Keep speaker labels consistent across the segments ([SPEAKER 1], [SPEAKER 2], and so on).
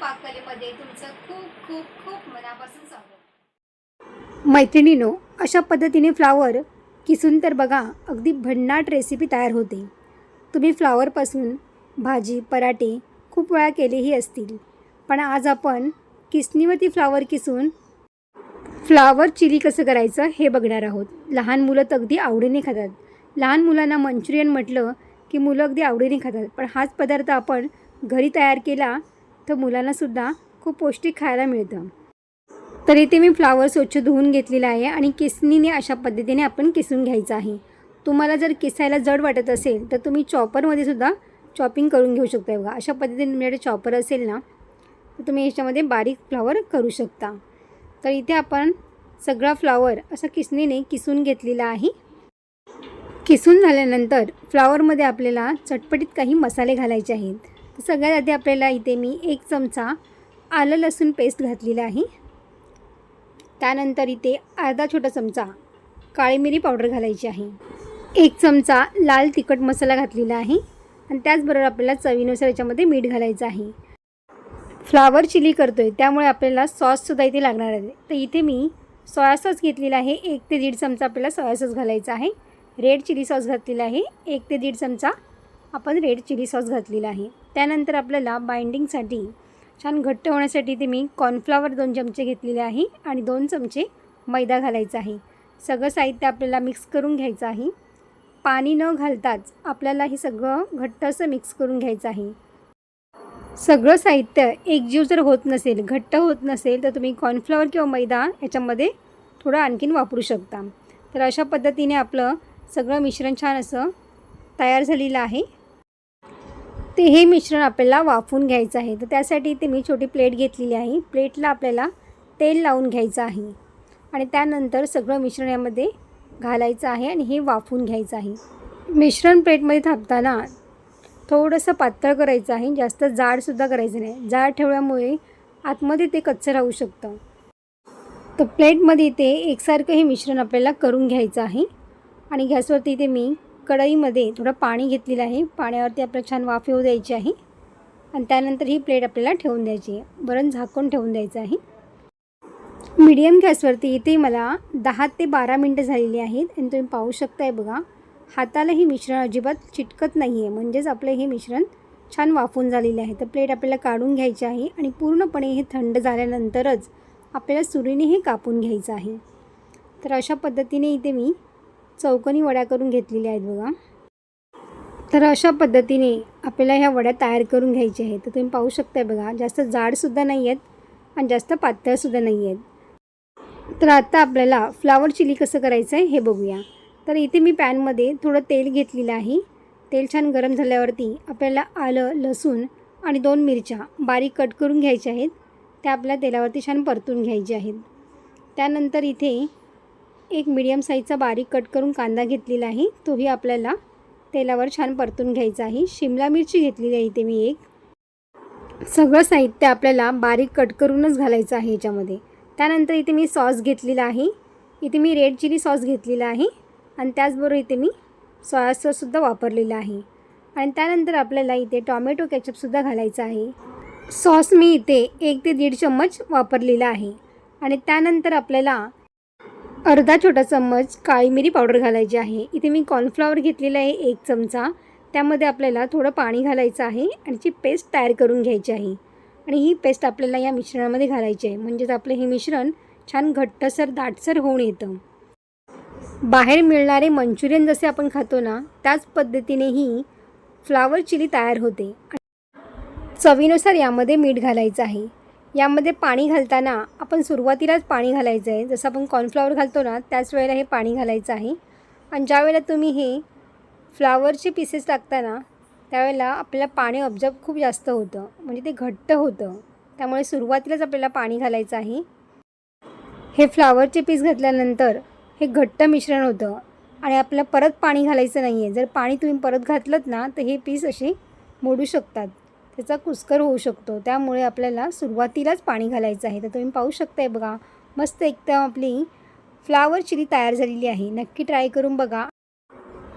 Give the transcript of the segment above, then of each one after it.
[SPEAKER 1] पाककलेमध्ये तुमचं खूप खूप खूप मनापासून स्वागत.
[SPEAKER 2] मैत्रिणीनो अशा पद्धतीने फ्लावर किसून तर बघा अगदी भन्नाट रेसिपी तयार होते. तुम्ही फ्लावरपासून भाजी पराठे खूप वेळा केलेही असतील. पण आज आपण किसणीवरती फ्लावर किसून फ्लावर चिली कसं करायचं हे बघणार आहोत. लहान मुलं तर अगदी आवडीने खातात. लहान मुलांना मंचुरियन म्हटलं की मुलं अगदी आवडीने खातात. पण हाच पदार्थ आपण घरी तयार केला तर मुलांनासुद्धा खूप पौष्टिक खायला मिळतं. तर इथे मी फ्लावर स्वच्छ धुवून घेतलेला आहे आणि किसणीने अशा पद्धतीने आपण किसून घ्यायचं आहे. तुम्हाला जर किसायला जड वाटत असेल तर तुम्ही चॉपरमध्ये सुद्धा चॉपिंग करून घेऊ शकता बघा. अशा पद्धतीने तुमच्याकडे चॉपर असेल ना तर तुम्ही याच्यामध्ये बारीक फ्लावर करू शकता. तर इथे आपण सगळा फ्लावर असा किसणीने किसून घेतलेला आहे. किसून झाल्यानंतर फ्लावरमध्ये आपल्याला चटपटीत काही मसाले घालायचे आहेत. सगळ्यात आधी आपल्याला इथे मी एक चमचा आलं लसूण पेस्ट घातलेला आहे. त्यानंतर इथे अर्धा छोटा चमचा काळी मिरी पावडर घालायची आहे. एक चमचा लाल तिखट मसाला घातलेला आहे आणि त्याचबरोबर आपल्याला चवीनुसार याच्यामध्ये मीठ घालायचं आहे. फ्लावर चिली करतो आहे त्यामुळे आपल्याला सॉससुद्धा इथे लागणार आहे. तर इथे मी सोया सॉस घेतलेला आहे. एक ते दीड चमचा आपल्याला सोया सॉस घालायचा आहे. रेड चिली सॉस घातलेला आहे. एक ते दीड चमचा आपण रेड चिली सॉस घातलेला आहे. त्यानंतर आपल्याला बाइंडिंगसाठी छान घट्ट होण्यासाठी ते मी कॉर्नफ्लावर दोन चमचे घेतलेले आहे आणि दोन चमचे मैदा घालायचा आहे. सगळं साहित्य आपल्याला मिक्स करून घ्यायचं आहे. पाणी न घालताच आपल्याला हे सगळं घट्ट असं मिक्स करून घ्यायचं आहे. सगळं साहित्य एकजीव जर होत नसेल घट्ट होत नसेल तर तुम्ही कॉर्नफ्लॉवर किंवा मैदा याच्यामध्ये थोडं आणखीन वापरू शकता. तर अशा पद्धतीने आपलं सगळं मिश्रण छान असं तयार झालेलं आहे. ते हे मिश्रण आपल्याला वाफून घ्यायचं आहे. तर त्यासाठी ते मी छोटी प्लेट घेतलेली आहे. प्लेटला आपल्याला तेल लावून घ्यायचं आहे. आणि त्यानंतर सगळं मिश्रण यामध्ये घालायचं आहे आणि हे वाफून घ्यायचं आहे. मिश्रण प्लेटमध्ये थापताना थोडंसं पातळ करायचं आहे. जास्त जाडसुद्धा करायचं नाही. जाड ठेवल्यामुळे आतमध्ये ते कच्चं राहू शकतं. तर प्लेटमध्ये ते एकसारखं हे मिश्रण आपल्याला करून घ्यायचं आहे. आणि गॅसवरती ते मी कढईमध्ये थोडं पाणी घेतलेलं आहे. पाण्यावरती आपलं छान वाफ येऊ द्यायची आहे. आणि त्यानंतर ही प्लेट आपल्याला ठेवून द्यायची आहे. वरण झाकून ठेवून द्यायचं आहे. मीडियम गॅसवरती इथे मला दहा ते बारा मिनटं झालेली आहेत. आणि तुम्ही पाहू शकताय बघा हाताला हे मिश्रण अजिबात चिटकत नाही आहे म्हणजेच आपलं हे मिश्रण छान वाफून झालेले आहे. तर प्लेट आपल्याला काढून घ्यायची आहे आणि पूर्णपणे हे थंड झाल्यानंतरच आपल्याला सुरीने हे कापून घ्यायचं आहे. तर अशा पद्धतीने इथे मी चौकोनी वड्या करून घेतलेल्या आहेत बघा. तर अशा पद्धतीने आपल्याला ह्या वड्या तयार करून घ्यायच्या आहेत. तर तुम्ही पाहू शकता बघा जास्त जाडसुद्धा नाही आहेत आणि जास्त पातळसुद्धा नाही आहेत. तर आता आपल्याला फ्लावर चिली कसं करायचं आहे हे बघूया. तर इथे मी पॅनमध्ये थोडं तेल घेतलेलं आहे. तेल छान गरम झाल्यावरती आपल्याला आलं लसूण आणि दोन मिरच्या बारीक कट करून घ्यायच्या आहेत. त्या आपल्या तेलावरती छान परतून घ्यायच्या आहेत. त्यानंतर इथे एक मीडियम साईजचा बारीक कट करून कांदा घेतलेला आहे. तोही आपल्याला तेलावर छान परतून घ्यायचा आहे. शिमला मिरची घेतलेली आहे इथे मी एक. सगळं साहित्य आपल्याला बारीक कट करूनच घालायचं आहे याच्यामध्ये. त्यानंतर इथे मी सॉस घेतलेला आहे. इथे मी रेड चिली सॉस घेतलेला आहे. आणि त्याचबरोबर इथे मी सोया सॉससुद्धा वापरलेला आहे. आणि त्यानंतर आपल्याला इथे टॉमॅटो केचपसुद्धा घालायचं आहे. सॉस मी इथे एक ते दीड चम्मच वापरलेला आहे. आणि त्यानंतर आपल्याला अर्धा छोटा चम्मच काळी मिरी पावडर घालायची आहे. इथे मी कॉर्नफ्लॉवर घेतलेलं आहे एक चमचा. त्यामध्ये आपल्याला थोडं पाणी घालायचं आहे आणि ती पेस्ट तयार करून घ्यायची आहे. आणि ही पेस्ट आपल्याला या मिश्रणामध्ये घालायची आहे. म्हणजेच आपलं हे मिश्रण छान घट्टसर दाटसर होऊन येतं. बाहेर मिळणारे मंचुरियन जसे आपण खातो ना त्याच पद्धतीने ही फ्लावर चिली तयार होते. चवीनुसार यामध्ये मीठ घालायचं आहे. यामध्ये पाणी घालताना आपण सुरुवातीलाच पाणी घालायचं आहे. जसं आपण कॉर्नफ्लॉवर घालतो ना त्याच वेळेला हे पाणी घालायचं आहे. आणि ज्या वेळेला तुम्ही हे फ्लावरचे पीसेस टाकताना त्यावेळेला आपल्याला पाणी ऑब्झर्व खूप जास्त होतं. म्हणजे ते घट्ट होतं. त्यामुळे सुरुवातीलाच आपल्याला पाणी घालायचं आहे. हे फ्लावरचे पीस घातल्यानंतर हे घट्ट मिश्रण होतं. आणि आपल्याला परत पाणी घालायचं नाही आहे जर पाणी तुम्ही परत घातलं ना तर हे पीस असे मोडू शकतात. त्याचा कुस्कर होऊ शकतो. त्यामुळे आपल्याला सुरुवातीलाच पाणी घालायचं आहे. तर तुम्ही पाहू शकताय बघा. मस्त एकदम आपली फ्लावर चिली तयार झालेली आहे. नक्की ट्राय करून बघा.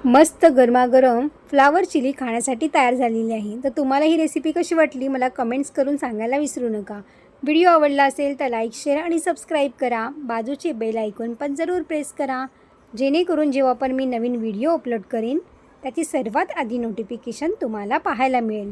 [SPEAKER 2] मस्त गरमागरम फ्लावर चिली खाण्यासाठी तयार झालेली आहे. तर तुम्हाला ही रेसिपी कशी वाटली मला कमेंट्स करून सांगायला विसरू नका. व्हिडिओ आवडला असेल तर लाईक शेअर आणि सबस्क्राईब करा. बाजूचे बेल ऐकून पण जरूर प्रेस करा. जेणेकरून जेव्हा पण मी नवीन व्हिडिओ अपलोड करेन त्याची सर्वात आधी नोटिफिकेशन तुम्हाला पाहायला मिळेल.